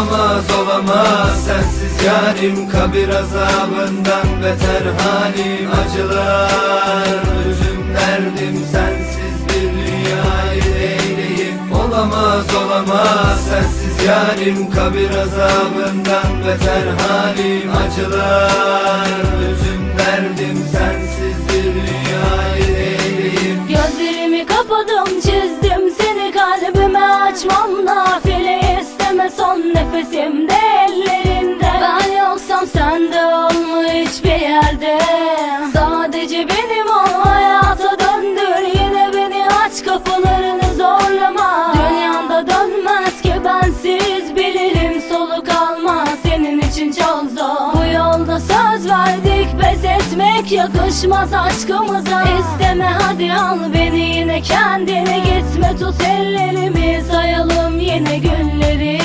olamaz sensiz yarim Kabir azabından beter halim acılar. Üzüm derdim sensiz bir dünyayı eyleyim Olamaz olamaz. Sensiz yarim Kabir azabından beter halim acılar yakışmaz aşkımıza. İsteme hadi al beni yine kendine. Gitme tut ellerimi sayalım yine günleri.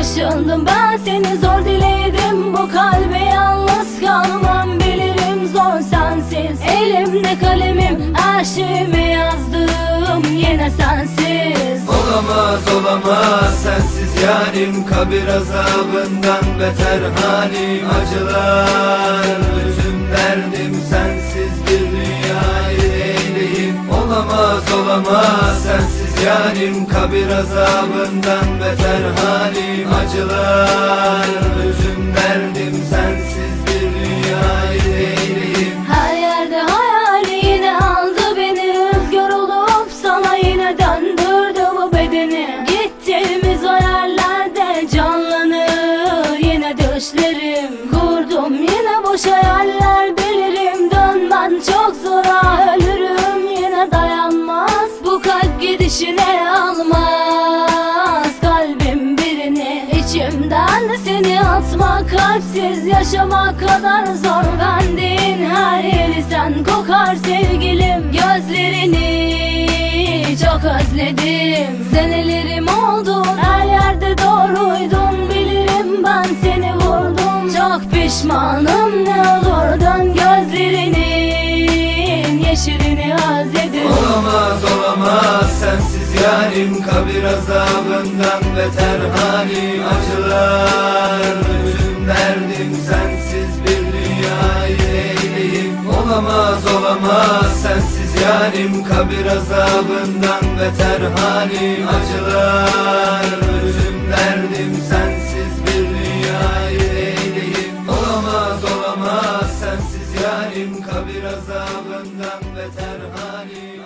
Işındım ben seni zor diledim. Bu kalbe yalnız kalmam bilirim zor sensiz. Elimde kalemim her şeyimi yazdım yine sensiz. Olamaz olamaz sensiz yarim Kabir azabından beter halim acılar. Üzüm derdim sensiz bir dünyayı eyleyim Olamaz olamaz sensiz yarim Kabir azabından beter halim acılar hayaller bilirim Dönmen çok zor ah ölürüm yine dayanmaz Bu kalp gidişine almaz. Kalbim birini içimden de seni atmak Kalpsiz yaşamak kadar zor. Bendiğin her yeri sen kokar sevgilim. Gözlerini çok özledim. Senelerim pişmanım ne olur dön gözlerinin Yeşilini özledim Olamaz olamaz sensiz yarim Kabir azabından beter halim. Acılar Üzüm derdim sensiz bir dünyayı eyleyim Olamaz olamaz sensiz yarim Kabir azabından beter halim. Acılar Üzüm derdim sensiz olamaz